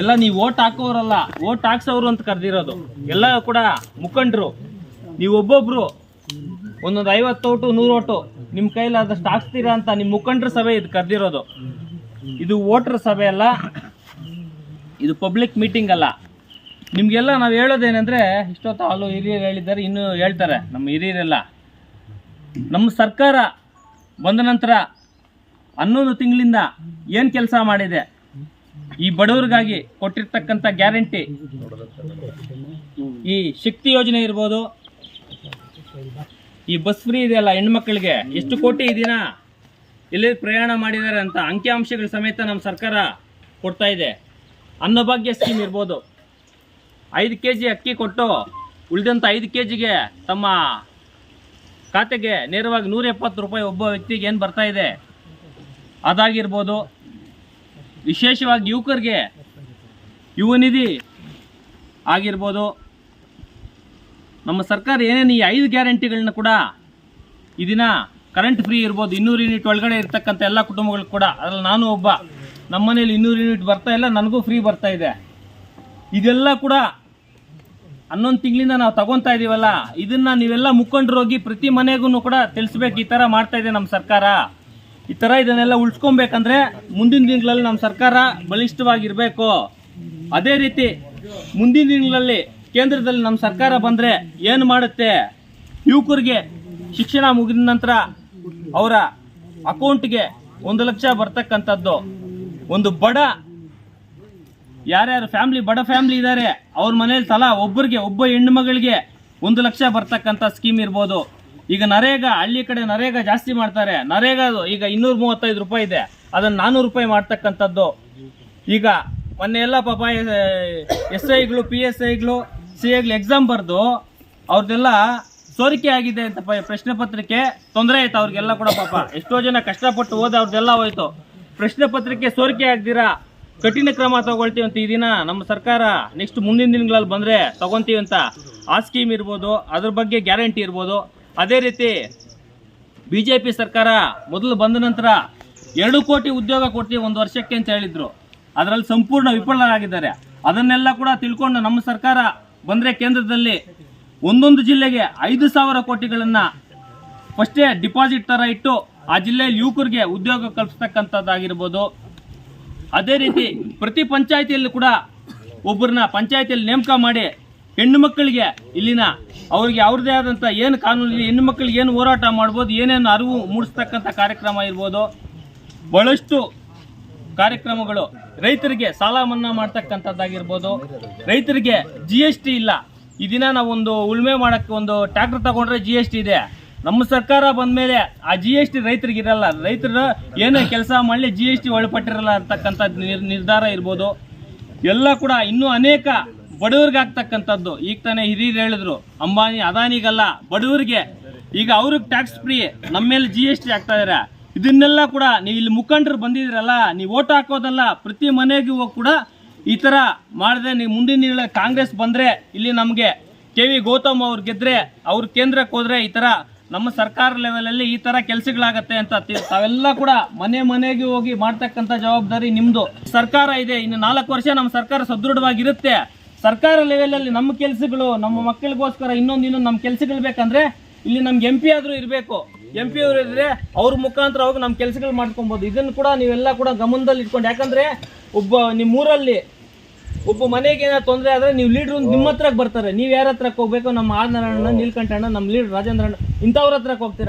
ಎಲ್ಲ ನೀವು vote ಹಾಕೋರಲ್ಲ vote ಹಾಕ್ಸೋರು ಅಂತ ಕರೆದಿರೋದು. ಎಲ್ಲ ಕೂಡ ಮುಖಂಡರು. ನೀವು ಒಬ್ಬೊಬ್ರು ಒಂದೊಂದು ಐವತ್ತು ಓಟು, ನೂರು ಓಟು ನಿಮ್ಮ ಕೈಲಿ ಆದಷ್ಟು ಹಾಕ್ಸ್ತೀರಾ ಅಂತ ನಿಮ್ಮ ಮುಖಂಡರ ಸಭೆ ಇದು ಕರೆದಿರೋದು. ಇದು ವೋಟರ್ ಸಭೆ ಅಲ್ಲ, ಇದು ಪಬ್ಲಿಕ್ ಮೀಟಿಂಗ್ ಅಲ್ಲ. ನಿಮಗೆಲ್ಲ ನಾವು ಹೇಳೋದೇನೆಂದರೆ, ಇಷ್ಟೊತ್ತು ಅಲ್ಲೂ ಹಿರಿಯರು ಹೇಳಿದ್ದಾರೆ, ಇನ್ನೂ ಹೇಳ್ತಾರೆ ನಮ್ಮ ಹಿರಿಯರೆಲ್ಲ. ನಮ್ಮ ಸರ್ಕಾರ ಬಂದ ನಂತರ ಹನ್ನೊಂದು ತಿಂಗಳಿಂದ ಏನು ಕೆಲಸ ಮಾಡಿದೆ? ಈ ಬಡವರಿಗಾಗಿ ಕೊಟ್ಟಿರ್ತಕ್ಕಂಥ ಗ್ಯಾರಂಟಿ. ಈ ಶಕ್ತಿ ಯೋಜನೆ ಇರ್ಬೋದು. ಈ ಬಸ್ ಫ್ರೀ ಇದೆಯಲ್ಲ ಹೆಣ್ಮಕ್ಳಿಗೆ. ಎಷ್ಟು ಕೋಟಿ ಇದೀನ ದಿನ ಎಲ್ಲಿ ಪ್ರಯಾಣ ಮಾಡಿದ್ದಾರೆ ಅಂತ ಅಂಕಿಅಂಶಗಳ ಸಮೇತ ನಮ್ಮ ಸರ್ಕಾರ ಕೊಡ್ತಾ ಇದೆ. ಅನ್ನಭಾಗ್ಯ ಸ್ಕೀಮ್ ಇರ್ಬೋದು. ಐದು ಕೆ ಜಿ ಅಕ್ಕಿ ಕೊಟ್ಟು ಉಳಿದಂಥ ಐದು ಕೆ ಜಿಗೆ ತಮ್ಮ ಖಾತೆಗೆ ನೇರವಾಗಿ ನೂರ ಎಪ್ಪತ್ತು ರೂಪಾಯಿ ಒಬ್ಬ ವ್ಯಕ್ತಿಗೆ ಏನು ಬರ್ತಾ ಇದೆ? ಅದಾಗಿರ್ಬೋದು. ವಿಶೇಷವಾಗಿ ಯುವಕರಿಗೆ ಯುವ ನಿಧಿ ಆಗಿರ್ಬೋದು. ನಮ್ಮ ಸರ್ಕಾರ ಏನೇನು ಈ ಐದು ಗ್ಯಾರಂಟಿಗಳನ್ನ ಕೂಡ ಈ ಕರೆಂಟ್ ಫ್ರೀ ಇರ್ಬೋದು, ಇನ್ನೂರು ಯೂನಿಟ್ ಒಳಗಡೆ ಇರ್ತಕ್ಕಂಥ ಎಲ್ಲ ಕುಟುಂಬಗಳು ಕೂಡ, ಅದರಲ್ಲಿ ನಾನು ಒಬ್ಬ, ನಮ್ಮ ಮನೇಲಿ ಇನ್ನೂರು ಯೂನಿಟ್ ಬರ್ತಾ ಇಲ್ಲ, ನನಗೂ ಫ್ರೀ ಬರ್ತಾ ಇದೆ. ಇದೆಲ್ಲ ಕೂಡ ಹನ್ನೊಂದು ತಿಂಗಳಿಂದ ನಾವು ತಗೊತಾ ಇದೀವಲ್ಲ, ಇದನ್ನ ನೀವೆಲ್ಲ ಮುಖಂಡರು ಹೋಗಿ ಪ್ರತಿ ಮನೆಗೂ ಕೂಡ ತಿಳಿಸ್ಬೇಕು, ಈ ಥರ ಮಾಡ್ತಾ ಇದೆ ನಮ್ಮ ಸರ್ಕಾರ. ಈ ಥರ ಇದನ್ನೆಲ್ಲ ಉಳಿಸ್ಕೊಬೇಕಂದ್ರೆ ಮುಂದಿನ ದಿನಗಳಲ್ಲಿ ನಮ್ಮ ಸರ್ಕಾರ ಬಲಿಷ್ಠವಾಗಿರಬೇಕು. ಅದೇ ರೀತಿ ಮುಂದಿನ ದಿನಗಳಲ್ಲಿ ಕೇಂದ್ರದಲ್ಲಿ ನಮ್ಮ ಸರ್ಕಾರ ಬಂದರೆ ಏನು ಮಾಡುತ್ತೆ? ಯುವಕರಿಗೆ ಶಿಕ್ಷಣ ಮುಗಿದ ನಂತರ ಅವರ ಅಕೌಂಟ್ಗೆ ಒಂದು ಲಕ್ಷ ಬರ್ತಕ್ಕಂಥದ್ದು. ಒಂದು ಬಡ ಯಾರ್ಯಾರು ಫ್ಯಾಮ್ಲಿ ಬಡ ಫ್ಯಾಮ್ಲಿ ಇದ್ದಾರೆ ಅವ್ರ ಮನೇಲಿ ತಲಾ ಒಬ್ಬರಿಗೆ, ಒಬ್ಬ ಹೆಣ್ಣು ಮಗಳಿಗೆ ಒಂದು ಲಕ್ಷ ಬರ್ತಕ್ಕಂಥ ಸ್ಕೀಮ್ ಇರ್ಬೋದು. ಈಗ ನರೇಗಾ, ಹಳ್ಳಿ ಕಡೆ ನರೇಗಾ ಜಾಸ್ತಿ ಮಾಡ್ತಾರೆ. ನರೇಗಾ ಈಗ ಇನ್ನೂರ ಮೂವತ್ತೈದು ರೂಪಾಯಿ ಇದೆ. ಅದನ್ನು ನಾನ್ನೂರು ರೂಪಾಯಿ ಮಾಡ್ತಕ್ಕಂಥದ್ದು. ಈಗ ಮೊನ್ನೆ ಎಲ್ಲ ಪಾಪ ಎಸ್ ಐಗಳು ಪಿ ಎಸ್ ಐಗಳು ಸಿ ಐಗಳು ಎಕ್ಸಾಮ್ ಬರೆದು ಅವ್ರದ್ದೆಲ್ಲ ಸೋರಿಕೆ ಆಗಿದೆ ಅಂತ ಪ್ರಶ್ನೆ ಪತ್ರಿಕೆ ತೊಂದರೆ ಆಯ್ತು ಅವ್ರಿಗೆಲ್ಲ ಕೂಡ ಪಾಪ. ಎಷ್ಟೋ ಜನ ಕಷ್ಟಪಟ್ಟು ಓದಿ ಅವ್ರದ್ದೆಲ್ಲ ಹೋಯ್ತು. ಪ್ರಶ್ನೆ ಪತ್ರಿಕೆ ಸೋರಿಕೆ ಆಗ್ದಿರಾ? ಕಠಿಣ ಕ್ರಮ ತಗೊಳ್ತೀವಿ ಅಂತ ಈ ದಿನ ನಮ್ಮ ಸರ್ಕಾರ ನೆಕ್ಸ್ಟ್ ಮುಂದಿನ ದಿನಗಳಲ್ಲಿ ಬಂದರೆ ತಗೊತೀವಿ ಅಂತ. ಆ ಸ್ಕೀಮ್ ಇರ್ಬೋದು, ಅದ್ರ ಬಗ್ಗೆ ಗ್ಯಾರಂಟಿ ಇರ್ಬೋದು. ಅದೇ ರೀತಿ ಬಿ ಜೆ ಪಿ ಸರ್ಕಾರ ಮೊದಲು ಬಂದ ನಂತರ ಎರಡು ಕೋಟಿ ಉದ್ಯೋಗ ಕೊಡ್ತೀವಿ ಒಂದು ವರ್ಷಕ್ಕೆ ಅಂತ ಹೇಳಿದ್ರು. ಅದರಲ್ಲಿ ಸಂಪೂರ್ಣ ವಿಫಲರಾಗಿದ್ದಾರೆ. ಅದನ್ನೆಲ್ಲ ಕೂಡ ತಿಳ್ಕೊಂಡು ನಮ್ಮ ಸರ್ಕಾರ ಬಂದರೆ ಕೇಂದ್ರದಲ್ಲಿ ಒಂದೊಂದು ಜಿಲ್ಲೆಗೆ ಐದು ಸಾವಿರ ಕೋಟಿಗಳನ್ನು ಫಸ್ಟೇ ಡಿಪಾಸಿಟ್ ಥರ ಇಟ್ಟು ಆ ಜಿಲ್ಲೆಯಲ್ಲಿ ಯುವಕರಿಗೆ ಉದ್ಯೋಗ ಕಲ್ಪಿಸ್ತಕ್ಕಂಥದ್ದಾಗಿರ್ಬೋದು. ಅದೇ ರೀತಿ ಪ್ರತಿ ಪಂಚಾಯಿತಿಯಲ್ಲಿ ಕೂಡ ಒಬ್ಬರನ್ನ ಪಂಚಾಯಿತಿಯಲ್ಲಿ ನೇಮಕ ಮಾಡಿ ಹೆಣ್ಣು ಮಕ್ಕಳಿಗೆ ಇಲ್ಲಿನ ಅವ್ರಿಗೆ ಅವ್ರದೇ ಆದಂಥ ಏನು ಕಾನೂನು ಹೆಣ್ಣು ಮಕ್ಕಳಿಗೆ ಏನು ಹೋರಾಟ ಮಾಡ್ಬೋದು, ಏನೇನು ಅರಿವು ಮೂಡಿಸ್ತಕ್ಕಂಥ ಕಾರ್ಯಕ್ರಮ ಇರ್ಬೋದು, ಬಹಳಷ್ಟು ಕಾರ್ಯಕ್ರಮಗಳು ರೈತರಿಗೆ ಸಾಲ ಮನ್ನಾ ಮಾಡ್ತಕ್ಕಂಥದ್ದಾಗಿರ್ಬೋದು. ರೈತರಿಗೆ ಜಿ ಎಸ್ ಟಿ ಇಲ್ಲ. ಈ ದಿನ ನಾವೊಂದು ಉಳುಮೆ ಮಾಡೋಕ್ಕೆ ಒಂದು ಟ್ಯಾಕ್ಟರ್ ತಗೊಂಡ್ರೆ ಜಿ ಎಸ್ ಟಿ ಇದೆ. ನಮ್ಮ ಸರ್ಕಾರ ಬಂದ ಮೇಲೆ ಆ ಜಿ ಎಸ್ ಟಿ ರೈತರಿಗೆ ಇರಲ್ಲ. ರೈತರು ಏನೇ ಕೆಲಸ ಮಾಡಲಿ ಜಿ ಎಸ್ ಟಿ ಒಳಪಟ್ಟಿರಲ್ಲ ಅಂತಕ್ಕಂಥ ನಿರ್ ನಿರ್ಧಾರ ಇರ್ಬೋದು. ಎಲ್ಲ ಕೂಡ ಇನ್ನೂ ಅನೇಕ ಬಡವರಿಗೆ ಆಗ್ತಕ್ಕಂಥದ್ದು ಈಗ ತಾನೇ ಹಿರಿಯರು ಹೇಳಿದ್ರು, ಅಂಬಾನಿ ಅದಾನಿಗಲ್ಲ, ಬಡವರಿಗೆ. ಈಗ ಅವ್ರಿಗೆ ಟ್ಯಾಕ್ಸ್ ಫ್ರೀ ನಮ್ಮ ಮೇಲೆ ಜಿ ಎಸ್ ಟಿ ಆಗ್ತಾ ಇದನ್ನೆಲ್ಲ ಕೂಡ ನೀವು ಇಲ್ಲಿ ಮುಖಂಡರು ಬಂದಿದ್ರಲ್ಲ ನೀವು ಓಟ್ ಹಾಕೋದಲ್ಲ, ಪ್ರತಿ ಮನೆಗೂ ಹೋಗಿ ಕೂಡ ಈ ಥರ ಮಾಡಿದ್ರೆ ನೀವು ಮುಂದಿನ ಕಾಂಗ್ರೆಸ್ ಬಂದರೆ, ಇಲ್ಲಿ ನಮಗೆ ಕೆ ವಿ ಗೌತಮ್ ಅವ್ರು ಗೆದ್ರೆ, ಅವ್ರ ಕೇಂದ್ರಕ್ಕೆ ಹೋದ್ರೆ ಈ ಥರ ನಮ್ಮ ಸರ್ಕಾರ ಲೆವೆಲಲ್ಲಿ ಈ ಥರ ಕೆಲಸಗಳಾಗತ್ತೆ ಅಂತ ತಾವೆಲ್ಲ ಕೂಡ ಮನೆ ಮನೆಗೆ ಹೋಗಿ ಮಾಡ್ತಕ್ಕಂಥ ಜವಾಬ್ದಾರಿ ನಿಮ್ಮದು ಸರ್ಕಾರ ಇದೆ, ಇನ್ನು ನಾಲ್ಕು ವರ್ಷ ನಮ್ಮ ಸರ್ಕಾರ ಸದೃಢವಾಗಿರುತ್ತೆ. ಸರ್ಕಾರ ಲೆವೆಲಲ್ಲಿ ನಮ್ಮ ಕೆಲಸಗಳು, ನಮ್ಮ ಮಕ್ಕಳಿಗೋಸ್ಕರ ಇನ್ನೊಂದು ಇನ್ನೊಂದು ನಮ್ಮ ಕೆಲಸಗಳು ಬೇಕಂದ್ರೆ ಇಲ್ಲಿ ನಮ್ಗೆ ಎಂ ಪಿ ಆದರೂ ಇರಬೇಕು. ಎಂ ಪಿ ಅವರು ಇದ್ರೆ ಅವ್ರ ಮುಖಾಂತರ ಹೋಗಿ ನಮ್ಮ ಕೆಲಸಗಳು ಮಾಡ್ಕೊಬೋದು. ಇದನ್ನು ಕೂಡ ನೀವೆಲ್ಲ ಕೂಡ ಗಮನದಲ್ಲಿ ಇಟ್ಕೊಂಡು, ಯಾಕಂದ್ರೆ ಒಬ್ಬ ನಿಮ್ಮ ಊರಲ್ಲಿ ಒಬ್ಬ ಮನೆಗೆ ಏನಾದ್ರು ತೊಂದರೆ ಆದ್ರೆ ನೀವು ಲೀಡ್ರು ನಿಮ್ಮ ಹತ್ರಕ್ಕೆ ಬರ್ತಾರೆ. ನೀವು ಯಾರ ಹತ್ರಕ್ಕೆ ಹೋಗ್ಬೇಕು? ನಮ್ಮ ಆರ್ ನಾರಾಯಣ ನೀಲ್ಕಂಠಣ್ಣ, ನಮ್ಮ ಲೀಡರ್ ರಾಜೇಂದ್ರ ಅಣ್ಣ, ಇಂಥವ್ರ ಹತ್ರಕ್ಕೆ ಹೋಗ್ತೀರಾ?